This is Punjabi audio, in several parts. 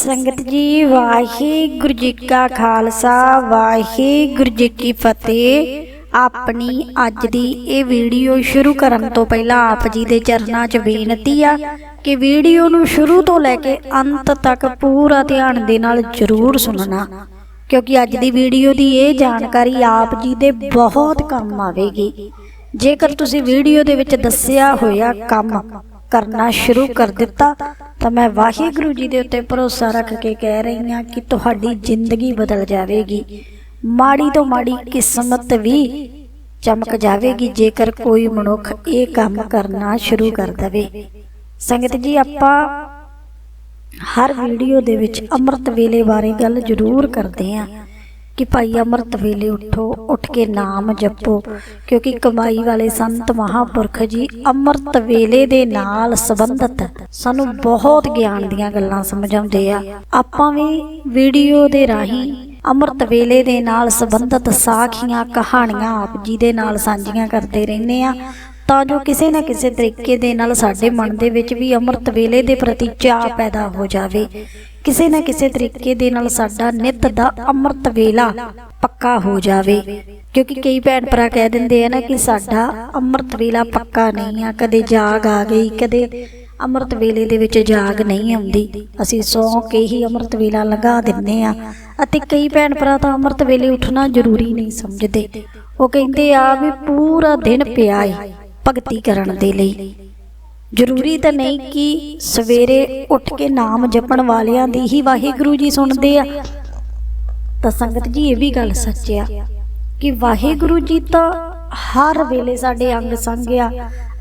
ਸੰਗਤ ਜੀ, ਵਾਹਿਗੁਰੂ ਜੀ ਕਾ ਖਾਲਸਾ, ਵਾਹਿਗੁਰੂ ਜੀ ਕੀ ਫਤਿਹ। ਆਪਣੀ ਅੱਜ ਦੀ ਇਹ ਵੀਡੀਓ ਸ਼ੁਰੂ ਕਰਨ ਤੋਂ ਪਹਿਲਾਂ ਆਪ ਜੀ ਦੇ ਚਰਨਾਂ 'ਚ ਬੇਨਤੀ ਆ ਕਿ ਵੀਡੀਓ ਨੂੰ ਸ਼ੁਰੂ ਤੋਂ ਲੈ ਕੇ ਅੰਤ ਤੱਕ ਪੂਰਾ ਧਿਆਨ ਦੇ ਨਾਲ ਜ਼ਰੂਰ ਸੁਣਨਾ, ਕਿਉਂਕਿ ਅੱਜ ਦੀ ਵੀਡੀਓ ਦੀ ਇਹ ਜਾਣਕਾਰੀ ਆਪ ਜੀ ਦੇ ਬਹੁਤ ਕੰਮ ਆਵੇਗੀ। ਜੇਕਰ ਤੁਸੀਂ ਵੀਡੀਓ ਦੇ ਵਿੱਚ ਦੱਸਿਆ ਹੋਇਆ ਕੰਮ ਕਰਨਾ ਸ਼ੁਰੂ ਕਰ ਦਿੱਤਾ ਤਾਂ ਮੈਂ ਵਾਹਿਗੁਰੂ ਜੀ ਦੇ ਉੱਤੇ ਭਰੋਸਾ ਰੱਖ ਕੇ ਕਹਿ ਰਹੀ ਹਾਂ ਕਿ ਤੁਹਾਡੀ ਜ਼ਿੰਦਗੀ ਬਦਲ ਜਾਵੇਗੀ। ਮਾੜੀ ਤੋਂ ਮਾੜੀ ਕਿਸਮਤ ਵੀ ਚਮਕ ਜਾਵੇਗੀ ਜੇਕਰ ਕੋਈ ਮਨੁੱਖ ਇਹ ਕੰਮ ਕਰਨਾ ਸ਼ੁਰੂ ਕਰ ਦਵੇ। ਸੰਗਤ ਜੀ ਆਪਾਂ ਹਰ ਵੀਡੀਓ ਦੇ ਵਿੱਚ ਅੰਮ੍ਰਿਤ ਵੇਲੇ ਬਾਰੇ ਗੱਲ ਜ਼ਰੂਰ ਕਰਦੇ ਹਾਂ। ਕਿ ਭਾਈ ਅੰਮ੍ਰਿਤ ਵੇਲੇ ਉਠੋ, ਉੱਠ ਕੇ ਨਾਮ ਜਪੋ, ਕਿਉਂਕਿ ਕਮਾਈ ਵਾਲੇ ਸੰਤ ਮਹਾਪੁਰਖ ਜੀ ਅੰਮ੍ਰਿਤ ਵੇਲੇ ਦੇ ਨਾਲ ਸੰਬੰਧਤ ਸਾਨੂੰ ਬਹੁਤ ਗਿਆਨ ਦੀਆਂ ਗੱਲਾਂ ਸਮਝਾਉਂਦੇ ਆ। ਆਪਾਂ ਵੀ ਵੀਡੀਓ ਦੇ ਰਾਹੀਂ ਅੰਮ੍ਰਿਤ ਵੇਲੇ ਦੇ ਨਾਲ ਸੰਬੰਧਤ ਸਾਖੀਆਂ, ਕਹਾਣੀਆਂ ਆਪ ਜੀ ਦੇ ਨਾਲ ਸਾਂਝੀਆਂ ਕਰਦੇ ਰਹਿੰਦੇ ਆ। ਤਾਂ ਜੋ ਕਿਸੇ ਨਾ ਕਿਸੇ ਤਰੀਕੇ ਦੇ ਨਾਲ ਸਾਡੇ ਮਨ ਦੇ ਵਿੱਚ ਵੀ ਅੰਮ੍ਰਿਤ ਵੇਲੇ ਦੇ ਪ੍ਰਤੀ ਚਾਹ ਪੈਦਾ ਹੋ ਜਾਵੇ। ਕਿਸੇ ਨਾ ਕਿਸੇ ਤਰੀਕੇ ਦੇ ਨਾਲ ਸਾਡਾ ਨਿਤ ਦਾ ਅੰਮ੍ਰਿਤ ਵੇਲਾ ਪੱਕਾ ਹੋ ਜਾਵੇ। ਕਿਉਂਕਿ ਕਈ ਭੈਣ ਭਰਾ ਕਹਿ ਦਿੰਦੇ ਆ ਨਾ ਕਿ ਸਾਡਾ ਅੰਮ੍ਰਿਤ ਵੇਲਾ ਪੱਕਾ ਨਹੀਂ ਆ, ਕਦੇ ਜਾਗ ਆ ਗਈ, ਕਦੇ ਅੰਮ੍ਰਿਤ ਵੇਲੇ ਦੇ ਵਿੱਚ ਜਾਗ ਨਹੀਂ ਆਉਂਦੀ। ਅਸੀਂ ਸੌਂ ਕੇ ਹੀ ਅੰਮ੍ਰਿਤ ਵੇਲਾ ਲਗਾ ਦਿੰਨੇ ਆ। ਅਤੇ ਕਈ ਭੈਣ ਭਰਾ ਤਾਂ ਅੰਮ੍ਰਿਤ ਵੇਲੇ ਉੱਠਣਾ ਜ਼ਰੂਰੀ ਨਹੀਂ ਸਮਝਦੇ। ਉਹ ਕਹਿੰਦੇ ਆ ਵੀ ਪੂਰਾ ਦਿਨ ਪਿਆ ਏ ਭਗਤੀ ਕਰਨ ਦੇ ਲਈ। ਜ਼ਰੂਰੀ ਤਾਂ ਨਹੀਂ ਕਿ ਸਵੇਰੇ ਉੱਠ ਕੇ ਨਾਮ ਜਪਣ ਵਾਲਿਆਂ ਦੀ ਹੀ ਵਾਹਿਗੁਰੂ ਜੀ ਸੁਣਦੇ ਆ। ਤਾਂ ਸੰਗਤ ਜੀ ਇਹ ਵੀ ਗੱਲ ਸੱਚ ਆ ਕਿ ਵਾਹਿਗੁਰੂ ਜੀ ਤਾਂ ਹਰ ਵੇਲੇ ਸਾਡੇ ਅੰਗ ਸੰਗ ਆ।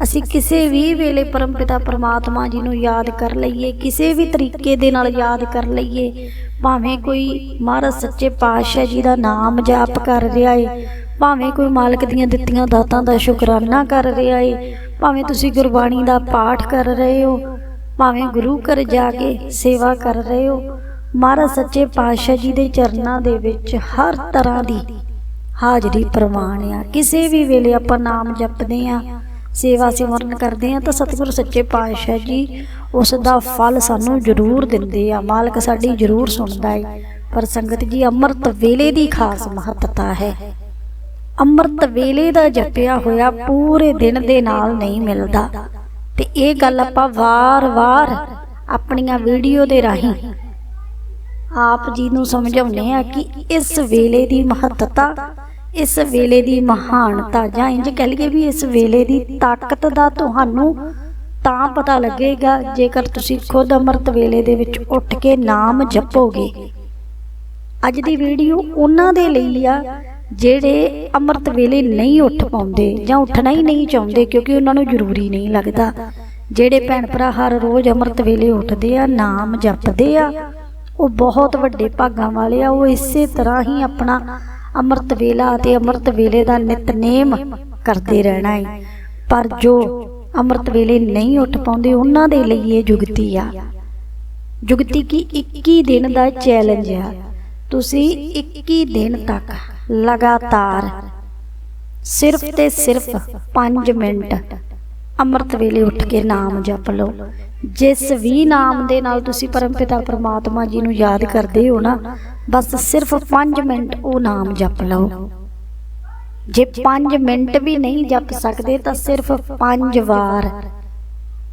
ਅਸੀਂ ਕਿਸੇ ਵੀ ਵੇਲੇ ਪਰਮਪਿਤਾ ਪਰਮਾਤਮਾ ਜੀ ਨੂੰ ਯਾਦ ਕਰ ਲਈਏ, ਕਿਸੇ ਵੀ ਤਰੀਕੇ ਦੇ ਨਾਲ ਯਾਦ ਕਰ ਲਈਏ, ਭਾਵੇਂ ਕੋਈ ਮਹਾਰਾਜ ਸੱਚੇ ਪਾਤਸ਼ਾਹ ਜੀ ਦਾ ਨਾਮ ਜਾਪ ਕਰ ਰਿਹਾ ਏ, ਭਾਵੇਂ ਕੋਈ ਮਾਲਕ ਦੀਆਂ ਦਿੱਤੀਆਂ ਦਾਤਾਂ ਦਾ ਸ਼ੁਕਰਾਨਾ ਕਰ ਰਿਹਾ ਏ ਭਾਵੇਂ ਤੁਸੀਂ ਗੁਰਬਾਣੀ ਦਾ ਪਾਠ ਕਰ ਰਹੇ ਹੋ, ਭਾਵੇਂ ਗੁਰੂ ਘਰ ਜਾ ਕੇ ਸੇਵਾ ਕਰ ਰਹੇ ਹੋ, ਮਹਾਰਾਜ ਸੱਚੇ ਪਾਤਸ਼ਾਹ ਜੀ ਦੇ ਚਰਨਾਂ ਦੇ ਵਿੱਚ ਹਰ ਤਰ੍ਹਾਂ ਦੀ ਹਾਜ਼ਰੀ ਪ੍ਰਵਾਨ ਆ। ਕਿਸੇ ਵੀ ਵੇਲੇ ਆਪਾਂ ਨਾਮ ਜਪਦੇ ਆ ਸੇਵਾ ਸਿਮਰਨ ਕਰਦੇ ਆ ਤਾਂ ਸਤਿਗੁਰੂ ਸੱਚੇ ਪਾਤਸ਼ਾਹ ਜੀ ਉਸ ਦਾ ਫਲ ਸਾਨੂੰ ਜ਼ਰੂਰ ਦਿੰਦੇ ਆ। ਮਾਲਕ ਸਾਡੀ ਜ਼ਰੂਰ ਸੁਣਦਾ ਏ। ਪਰ ਸੰਗਤ ਜੀ, ਅੰਮ੍ਰਿਤ ਵੇਲੇ ਦੀ ਖਾਸ ਮਹੱਤਤਾ ਹੈ। ਅੰਮ੍ਰਿਤ ਵੇਲੇ ਦਾ ਜਪਿਆ ਹੋਇਆ ਪੂਰੇ ਦਿਨ ਦੇ ਨਾਲ ਨਹੀਂ ਮਿਲਦਾ। ਤੇ ਇਹ ਗੱਲ ਆਪਾਂ ਵਾਰ-ਵਾਰ ਆਪਣੀਆਂ ਵੀਡੀਓ ਦੇ ਰਾਹੀਂ ਆਪ ਜੀ ਨੂੰ ਸਮਝਾਉਂਦੇ ਆ ਕਿ ਇਸ ਵੇਲੇ ਦੀ ਮਹੱਤਤਾ, ਇਸ ਵੇਲੇ ਦੀ ਮਹਾਨਤਾ ਜਾਂ ਇੰਜ ਕਹਿ ਲਈਏ ਵੀ ਇਸ ਵੇਲੇ ਦੀ ਤਾਕਤ ਦਾ ਤੁਹਾਨੂੰ ਤਾਂ ਪਤਾ ਲੱਗੇਗਾ ਜੇਕਰ ਤੁਸੀਂ ਖੁਦ ਅੰਮ੍ਰਿਤ ਵੇਲੇ ਦੇ ਵਿੱਚ ਉੱਠ ਕੇ ਨਾਮ ਜਪੋਗੇ। ਅੱਜ ਦੀ ਵੀਡੀਓ ਉਹਨਾਂ ਦੇ ਲਈ ਆ ਜਿਹੜੇ ਅੰਮ੍ਰਿਤ ਵੇਲੇ ਨਹੀਂ ਉੱਠ ਪਾਉਂਦੇ ਜਾਂ ਉੱਠਣਾ ਹੀ ਨਹੀਂ ਚਾਹੁੰਦੇ ਕਿਉਂਕਿ ਉਹਨਾਂ ਨੂੰ ਜ਼ਰੂਰੀ ਨਹੀਂ ਲੱਗਦਾ। ਜਿਹੜੇ ਭੈਣ ਭਰਾ ਹਰ ਰੋਜ਼ ਅੰਮ੍ਰਿਤ ਵੇਲੇ ਉੱਠਦੇ ਆ, ਨਾਮ ਜਪਦੇ ਆ, ਉਹ ਬਹੁਤ ਵੱਡੇ ਭਾਗਾਂ ਵਾਲੇ ਆ, ਉਹ ਇਸੇ ਤਰ੍ਹਾਂ ਹੀ ਆਪਣਾ ਅੰਮ੍ਰਿਤ ਵੇਲਾ ਅਤੇ ਅੰਮ੍ਰਿਤ ਵੇਲੇ ਦਾ ਨਿਤਨੇਮ ਕਰਦੇ ਰਹਿਣਾ ਹੈ ਪਰ ਜੋ ਅੰਮ੍ਰਿਤ ਵੇਲੇ ਨਹੀਂ ਉੱਠ ਪਾਉਂਦੇ, ਉਹਨਾਂ ਦੇ ਲਈ ਇਹ ਜੁਗਤੀ ਆ। ਜੁਗਤੀ ਕੀ? 21 ਦਿਨ ਦਾ ਚੈਲੰਜ ਆ। ਤੁਸੀਂ 21 ਦਿਨ ਤੱਕ ਲਗਾਤਾਰ। ਸਿਰਫ ਤੇ ਸਿਰਫ 5 ਮਿੰਟ ਅੰਮ੍ਰਿਤ ਵੇਲੇ ਉੱਠ ਕੇ ਨਾਮ ਜਪ ਲਓ। ਜਿਸ ਵੀ ਨਾਮ ਦੇ ਨਾਲ ਤੁਸੀਂ ਪਰਮਪਿਤਾ ਪਰਮਾਤਮਾ ਜੀ ਨੂੰ ਯਾਦ ਕਰਦੇ ਹੋ ਨਾ, ਬਸ ਸਿਰਫ 5 ਮਿੰਟ ਉਹ ਨਾਮ ਜਪ ਲਓ। ਜੇ 5 ਮਿੰਟ ਵੀ ਨਹੀਂ ਜਪ ਸਕਦੇ ਤਾਂ ਸਿਰਫ 5 ਵਾਰ।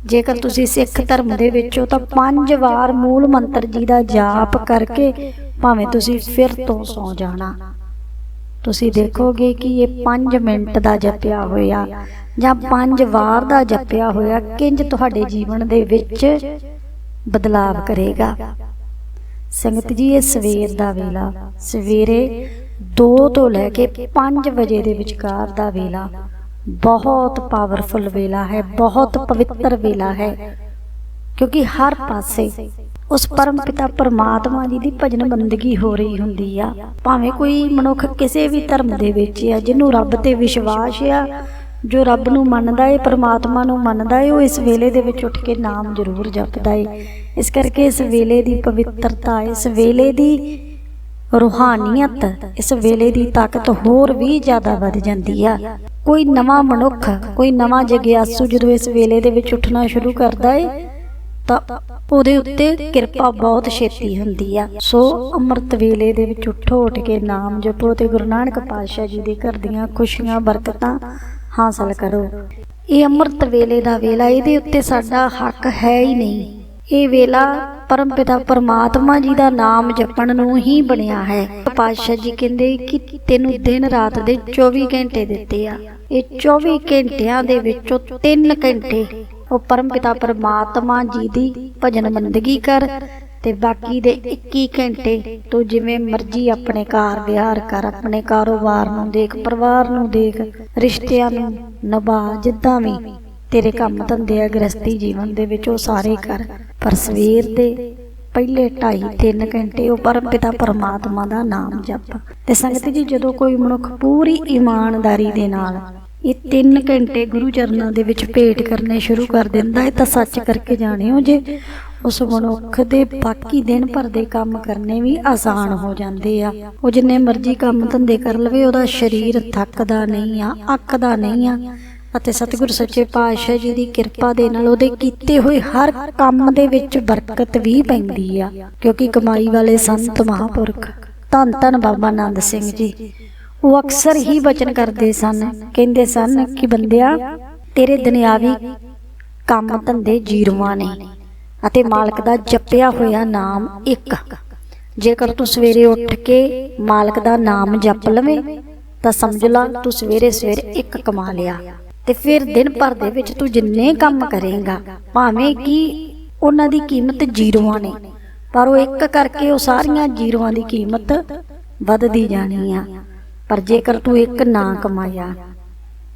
ਜੇਕਰ ਤੁਸੀਂ ਸਿੱਖ ਧਰਮ ਦੇ ਵਿੱਚ ਹੋ ਤਾਂ 5 ਵਾਰ ਮੂਲ ਮੰਤਰ ਜੀ ਦਾ ਜਾਪ ਕਰਕੇ ਭਾਵੇਂ ਤੁਸੀਂ ਫਿਰ ਤੋਂ ਸੌ ਜਾਣਾ। ਤੁਸੀਂ ਦੇਖੋਗੇ ਕਿ ਇਹ 5 ਮਿੰਟ ਦਾ ਜਪਿਆ ਹੋਇਆ, ਜਾਂ 5 ਵਾਰ ਦਾ ਜਪਿਆ ਹੋਇਆ, ਕਿੰਜ ਤੁਹਾਡੇ ਜੀਵਨ ਦੇ ਵਿੱਚ ਬਦਲਾਵ ਕਰੇਗਾ। ਸੰਗਤ ਜੀ, ਇਹ ਸਵੇਰ ਦਾ ਵੇਲਾ, ਸਵੇਰੇ 2 ਤੋਂ ਲੈ ਕੇ 5 ਵਜੇ ਦੇ ਵਿਚਕਾਰ ਦਾ ਵੇਲਾ। ਬਹੁਤ ਪਾਵਰਫੁਲ ਵੇਲਾ ਹੈ, ਬਹੁਤ ਪਵਿੱਤਰ ਵੇਲਾ ਹੈ, ਕਿਉਂਕਿ ਹਰ ਪਾਸੇ ਉਸ ਪਰਮ ਪਿਤਾ ਪਰਮਾਤਮਾ ਜੀ ਦੀ ਭਜਨ ਬੰਦਗੀ ਹੋ ਰਹੀ ਹੁੰਦੀ ਆ। ਭਾਵੇਂ ਕੋਈ ਮਨੁੱਖ ਕਿਸੇ ਵੀ ਧਰਮ ਦੇ ਵਿੱਚ ਆ, ਜਿਹਨੂੰ ਰੱਬ ਤੇ ਵਿਸ਼ਵਾਸ ਆ, ਜੋ ਰੱਬ ਨੂੰ ਮੰਨਦਾ ਏ, ਪਰਮਾਤਮਾ ਨੂੰ ਮੰਨਦਾ ਏ, ਉਹ ਇਸ ਵੇਲੇ ਦੇ ਵਿੱਚ ਉੱਠ ਕੇ ਨਾਮ ਜ਼ਰੂਰ ਜਪਦਾ ਏ। ਇਸ ਕਰਕੇ ਇਸ ਵੇਲੇ ਦੀ ਪਵਿੱਤਰਤਾ, ਇਸ ਵੇਲੇ ਦੀ ਰੂਹਾਨੀਅਤ, ਇਸ ਵੇਲੇ ਦੀ ਤਾਕਤ ਹੋਰ ਵੀ ਜ਼ਿਆਦਾ ਵੱਧ ਜਾਂਦੀ ਆ। ਕੋਈ ਨਵਾਂ ਮਨੁੱਖ, ਕੋਈ ਨਵਾਂ ਜਗਿਆਸੂ ਜਦੋਂ ਇਸ ਵੇਲੇ ਦੇ ਵਿੱਚ ਉੱਠਣਾ ਸ਼ੁਰੂ ਕਰਦਾ ਏ ਤਾਂ ਉਹਦੇ ਉੱਤੇ ਕਿਰਪਾ ਬਹੁਤ ਛੇਤੀ ਹੁੰਦੀ ਆ। ਸੋ ਅੰਮ੍ਰਿਤ ਵੇਲੇ ਦੇ ਵਿੱਚ ਉੱਠੋ, ਉੱਠ ਕੇ ਨਾਮ ਜਪੋ ਤੇ ਗੁਰੂ ਨਾਨਕ ਪਾਤਸ਼ਾਹ ਜੀ ਦੇ ਘਰ ਦੀਆਂ ਖੁਸ਼ੀਆਂ, ਬਰਕਤਾਂ ਹਾਸਲ ਕਰੋ। ਇਹ ਅੰਮ੍ਰਿਤ ਵੇਲੇ ਦਾ ਵੇਲਾ, ਇਹਦੇ ਉੱਤੇ ਸਾਡਾ ਹੱਕ ਹੈ ਹੀ ਨਹੀਂ। ਇਹ ਵੇਲਾ ਪਰਮ ਪਿਤਾ ਪਰਮਾਤਮਾ ਜੀ ਦਾ ਨਾਮ ਜਪਣ ਨੂੰ ਹੀ ਬਣਿਆ ਹੈ। ਪਾਤਸ਼ਾਹ ਜੀ ਕਹਿੰਦੇ ਕਿ ਤੈਨੂੰ ਦਿਨ ਰਾਤ ਦੇ 24 ਘੰਟੇ ਦਿੱਤੇ ਆ। ਇਹ 24 ਘੰਟਿਆਂ ਦੇ ਵਿੱਚੋਂ 3 ਘੰਟੇ ਉਹ ਪਰਮਪਿਤਾ ਪਰਮਾਤਮਾ ਜੀ ਦੀ ਭਜਨ ਬੰਦਗੀ ਕਰ ਤੇ ਬਾਕੀ ਦੇ 21 ਘੰਟੇ ਤੂੰ ਜਿਵੇਂ ਮਰਜ਼ੀ ਆਪਣੇ ਘਰ ਵਿਹਾਰ ਕਰ, ਆਪਣੇ ਕਾਰੋਬਾਰ ਨੂੰ ਦੇਖ, ਪਰਿਵਾਰ ਨੂੰ ਦੇਖ, ਰਿਸ਼ਤਿਆਂ ਨੂੰ ਨਿਭਾ, ਜਿੱਦਾਂ ਵੀ ਤੇਰੇ ਕੰਮ ਧੰਦੇ ਆ ਗ੍ਰਸਤੀ ਜੀਵਨ ਦੇ ਵਿੱਚ ਉਹ ਸਾਰੇ ਕਰ। ਪਰ ਸਵੇਰ ਦੇ ਪਹਿਲੇ 2.5 3 ਘੰਟੇ ਉਹ ਪਰਮਪਿਤਾ ਪਰਮਾਤਮਾ ਦਾ ਨਾਮ ਜਪ। ਤੇ ਸੰਗਤ ਜੀ, ਜਦੋਂ ਕੋਈ ਮਨੁੱਖ ਪੂਰੀ ਇਮਾਨਦਾਰੀ ਦੇ ਨਾਲ ਇਹ 3 ਘੰਟੇ ਗੁਰੂ ਚਰਨਾਂ ਦੇ ਵਿੱਚ ਭੇਟ ਕਰਨੇ ਸ਼ੁਰੂ ਕਰ ਦਿੰਦਾ ਹੈ, ਤਾਂ ਸੱਚ ਕਰਕੇ ਜਾਣਿਓ ਜੇ ਉਸ ਮਨੁੱਖ ਦੇ ਬਾਕੀ ਦਿਨ ਭਰ ਦੇ ਕੰਮ ਕਰਨੇ ਵੀ ਆਸਾਨ ਹੋ ਜਾਂਦੇ ਆ। ਉਹ ਜਿੰਨੇ ਮਰਜ਼ੀ ਕੰਮ ਧੰਦੇ ਕਰ ਲਵੇ, ਉਹਦਾ ਸਰੀਰ ਥੱਕਦਾ ਨਹੀਂ ਆ, ਅੱਕਦਾ ਨਹੀਂ ਆ। ਅਤੇ ਸਤਿਗੁਰ ਸੱਚੇ ਪਾਤਸ਼ਾਹ ਜੀ ਦੀ ਕਿਰਪਾ ਦੇ ਨਾਲ ਉਹਦੇ ਕੀਤੇ ਹੋਏ ਹਰ ਕੰਮ ਦੇ ਵਿੱਚ ਬਰਕਤ ਵੀ ਪੈਂਦੀ ਆ, ਕਿਉਂਕਿ ਕਮਾਈ ਵਾਲੇ ਸੰਤ ਮਹਾਪੁਰਖ ਧੰਨ ਧੰਨ ਬਾਬਾ ਆਨੰਦ ਸਿੰਘ ਜੀ। ਉਹ ਅਕਸਰ ਹੀ ਬਚਨ ਕਰਦੇ ਸਨ, ਕਹਿੰਦੇ ਸਨ ਕਿ ਬੰਦਿਆ, ਤੇਰੇ ਦੁਨਿਆਵੀ ਕੰਮ ਧੰਦੇ ਜੀਰੋਆਂ ਨੇ ਅਤੇ ਮਾਲਕ ਦਾ ਜਪਿਆ ਹੋਇਆ ਨਾਮ ਇੱਕ। ਜੇਕਰ ਤੂੰ ਸਵੇਰੇ ਉੱਠ ਕੇ ਮਾਲਕ ਦਾ ਨਾਮ ਜਪ ਲਵੇਂ, ਤਾਂ ਸਮਝ ਲਾ ਤੂੰ ਸਵੇਰੇ ਸਵੇਰੇ ਇੱਕ ਕਮਾ ਲਿਆ। ਤੇ ਫਿਰ ਦਿਨ ਭਰ ਦੇ ਵਿੱਚ ਤੂੰ ਜਿੰਨੇ ਕੰਮ ਕਰੇਗਾ, ਭਾਵੇਂ ਕਿ ਉਹਨਾਂ ਦੀ ਕੀਮਤ ਜ਼ੀਰੋਆਂ ਨੇ, ਪਰ ਉਹ ਇੱਕ ਕਰਕੇ ਉਹ ਸਾਰੀਆਂ ਜ਼ੀਰੋਆਂ ਦੀ ਕੀਮਤ ਵੱਧਦੀ ਜਾਣੀ ਆ। ਪਰ ਜੇਕਰ ਤੂੰ ਇੱਕ ਨਾ ਕਮਾਇਆ,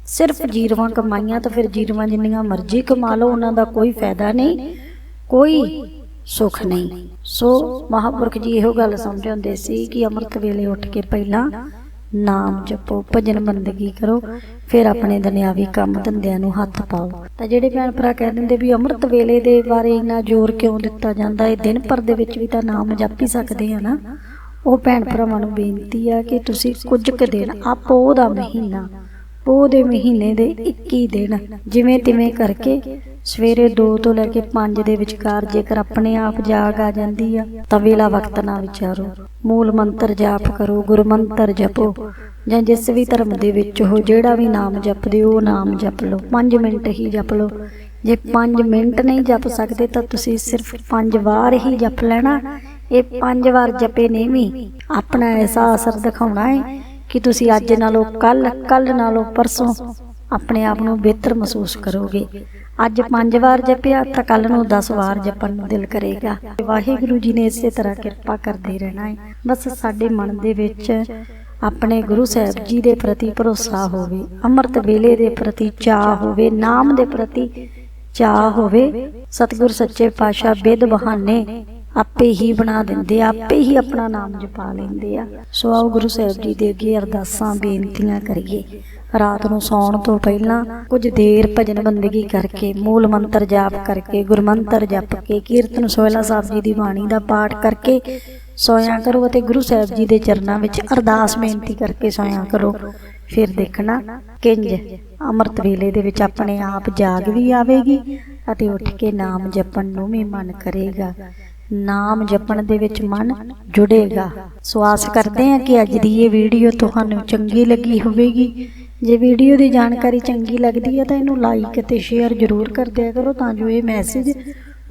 ਸਿਰਫ ਜ਼ੀਰੋਆਂ ਕਮਾਈਆਂ ਤਾਂ ਫਿਰ ਜ਼ੀਰੋਆਂ ਜਿੰਨੀਆਂ ਮਰਜ਼ੀ ਕਮਾ ਲਓ, ਉਹਨਾਂ ਦਾ ਕੋਈ ਫਾਇਦਾ ਨਹੀਂ, ਕੋਈ ਸੁੱਖ ਨਹੀਂ। ਸੋ ਮਹਾਪੁਰਖ ਜੀ ਇਹੋ ਗੱਲ ਸਮਝਾਉਂਦੇ ਸੀ ਕਿ ਅੰਮ੍ਰਿਤ ਵੇਲੇ ਉੱਠ ਕੇ ਪਹਿਲਾਂ ਨਾਮ ਜਪੋ, ਭਜਨ ਬੰਦਗੀ ਕਰੋ, ਫਿਰ ਆਪਣੇ ਦੁਨਿਆਵੀ ਕੰਮ ਧੰਦਿਆਂ ਨੂੰ ਹੱਥ ਪਾਓ। ਤਾਂ ਜਿਹੜੇ ਭੈਣ ਭਰਾ ਕਹਿ ਦਿੰਦੇ ਵੀ ਅੰਮ੍ਰਿਤ ਵੇਲੇ ਦੇ ਬਾਰੇ ਇੰਨਾ ਜ਼ੋਰ ਕਿਉਂ ਦਿੱਤਾ ਜਾਂਦਾ ਹੈ? ਦਿਨ ਭਰ ਦੇ ਵਿੱਚ ਵੀ ਤਾਂ ਨਾਮ ਜਪ ਹੀ ਸਕਦੇ ਆ ਨਾ। ਉਹ ਭੈਣ ਭਰਾਵਾਂ ਨੂੰ ਬੇਨਤੀ ਆ ਕਿ ਤੁਸੀਂ ਕੁਝ ਕੁ ਦਿਨ ਆਪੋ ਦਾ ਮਹੀਨਾ ਪੋਹ ਦੇ ਮਹੀਨੇ ਦੇ 21 ਦਿਨ ਜਿਵੇਂ ਤਿਵੇਂ ਕਰਕੇ ਸਵੇਰੇ 2 ਤੋਂ ਲੈ ਕੇ 5 ਦੇ ਵਿਚਕਾਰ ਜੇਕਰ ਆਪਣੇ ਆਪ ਜਾਗ ਆ ਜਾਂਦੀ ਆ, ਤਾਂ ਵੇਲਾ ਵਕਤ ਨਾ ਵਿਚਾਰੋ। ਮੂਲ ਮੰਤਰ ਜਾਪ ਕਰੋ, ਗੁਰੂ ਮੰਤਰ ਜਪੋ, ਜਾਂ ਜਿਸ ਵੀ ਧਰਮ ਦੇ ਵਿੱਚ ਹੋ, ਜਿਹੜਾ ਵੀ ਨਾਮ ਜਪਦੇ ਉਹ ਨਾਮ ਜਪ ਲਓ। 5 ਮਿੰਟ ਹੀ ਜਪ ਲਓ। ਜੇ 5 ਮਿੰਟ ਨਹੀਂ ਜਪ ਸਕਦੇ, ਤਾਂ ਤੁਸੀਂ ਸਿਰਫ 5 ਵਾਰ ਹੀ ਜਪ ਲੈਣਾ। ਇਹ 5 ਵਾਰ ਜਪੇ ਨੇ ਵੀ। ਆਪਣਾ ਐਸਾ ਅਸਰ ਦਿਖਾਉਣਾ ਹੈ ਕਿ ਤੁਸੀਂ ਅੱਜ ਨਾਲੋਂ ਕੱਲ ਕੱਲ ਨਾਲੋਂ ਪਰਸੋਂ ਆਪਣੇ ਆਪ ਨੂੰ ਬਿਹਤਰ ਮਹਿਸੂਸ ਕਰੋਗੇ। ਅੱਜ 5 ਵਾਰ ਜਪਿਆ ਤਾਂ ਕੱਲ ਨੂੰ 10 ਵਾਰ ਜਪਣ ਨੂੰ ਦਿਲ ਕਰੇਗਾ। ਵਾਹਿਗੁਰੂ ਜੀ ਨੇ ਇਸੇ ਤਰ੍ਹਾਂ ਕਿਰਪਾ ਕਰਦੇ ਰਹਿਣਾ ਹੈ। ਬਸ ਸਾਡੇ ਮਨ ਦੇ ਵਿੱਚ ਆਪਣੇ ਗੁਰੂ ਸਾਹਿਬ ਜੀ ਦੇ ਪ੍ਰਤੀ ਭਰੋਸਾ ਹੋਵੇ, ਅੰਮ੍ਰਿਤ ਵੇਲੇ ਦੇ ਪ੍ਰਤੀ ਚਾਹ ਹੋਵੇ, ਨਾਮ ਦੇ ਪ੍ਰਤੀ ਚਾਹ ਹੋਵੇ, ਸਤਿਗੁਰ ਸੱਚੇ ਪਾਤਸ਼ਾਹ ਬੇਦ ਬਹਾਨੇ ਆਪੇ ਹੀ ਬਣਾ ਦਿੰਦੇ ਆ, ਆਪੇ ਹੀ ਆਪਣਾ ਨਾਮ ਜਪਾ ਲੈਂਦੇ ਆ। ਸੋ ਆਓ ਗੁਰੂ ਸਾਹਿਬ ਜੀ ਦੇ ਅੱਗੇ ਅਰਦਾਸਾਂ, ਬੇਨਤੀਆਂ ਕਰੀਏ। ਰਾਤ ਨੂੰ ਸੌਣ ਤੋਂ ਪਹਿਲਾਂ ਕੁਝ ਦੇਰ ਭਜਨ ਬੰਦਗੀ ਕਰਕੇ, ਮੂਲ ਮੰਤਰ ਜਾਪ ਕਰਕੇ, ਗੁਰਮੰਤਰ ਜਪ ਕੇ, ਕੀਰਤਨ ਸੋਹਿਲਾ ਸਾਹਿਬ ਜੀ ਦੀ ਬਾਣੀ ਦਾ ਪਾਠ ਕਰਕੇ ਸੋਇਆ ਕਰੋ ਅਤੇ ਗੁਰੂ ਸਾਹਿਬ ਜੀ ਦੇ ਚਰਨਾਂ ਵਿੱਚ ਅਰਦਾਸ ਬੇਨਤੀ ਕਰਕੇ ਸੋਇਆ ਕਰੋ। ਫਿਰ ਦੇਖਣਾ ਕਿੰਜ ਅੰਮ੍ਰਿਤ ਵੇਲੇ ਦੇ ਵਿੱਚ ਆਪਣੇ ਆਪ ਜਾਗ ਵੀ ਆਵੇਗੀ ਅਤੇ ਉੱਠ ਕੇ ਨਾਮ ਜਪਣ ਨੂੰ ਵੀ ਮਨ ਕਰੇਗਾ। ਨਾਮ ਜਪਣ ਦੇ ਵਿੱਚ ਮਨ ਜੁੜੇਗਾ। ਸੋ ਆਸ ਕਰਦੇ ਹਾਂ ਕਿ ਅੱਜ ਦੀ ਇਹ ਵੀਡੀਓ ਤੁਹਾਨੂੰ ਚੰਗੀ ਲੱਗੀ ਹੋਵੇਗੀ। ਜੇ ਵੀਡੀਓ ਦੀ ਜਾਣਕਾਰੀ ਚੰਗੀ ਲੱਗਦੀ ਹੈ ਤਾਂ ਇਹਨੂੰ ਲਾਈਕ ਅਤੇ ਸ਼ੇਅਰ ਜ਼ਰੂਰ ਕਰ ਦਿਆ ਕਰੋ ਤਾਂ ਜੋ ਇਹ ਮੈਸੇਜ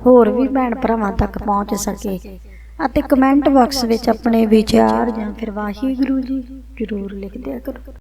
ਹੋਰ ਵੀ ਭੈਣ ਭਰਾਵਾਂ ਤੱਕ ਪਹੁੰਚ ਸਕੇ। ਅਤੇ ਕਮੈਂਟ ਬਾਕਸ ਵਿੱਚ ਆਪਣੇ ਵਿਚਾਰ ਜਾਂ ਫਿਰ ਵਾਹਿਗੁਰੂ ਜੀ ਜ਼ਰੂਰ ਲਿਖ ਦਿਆ ਕਰੋ।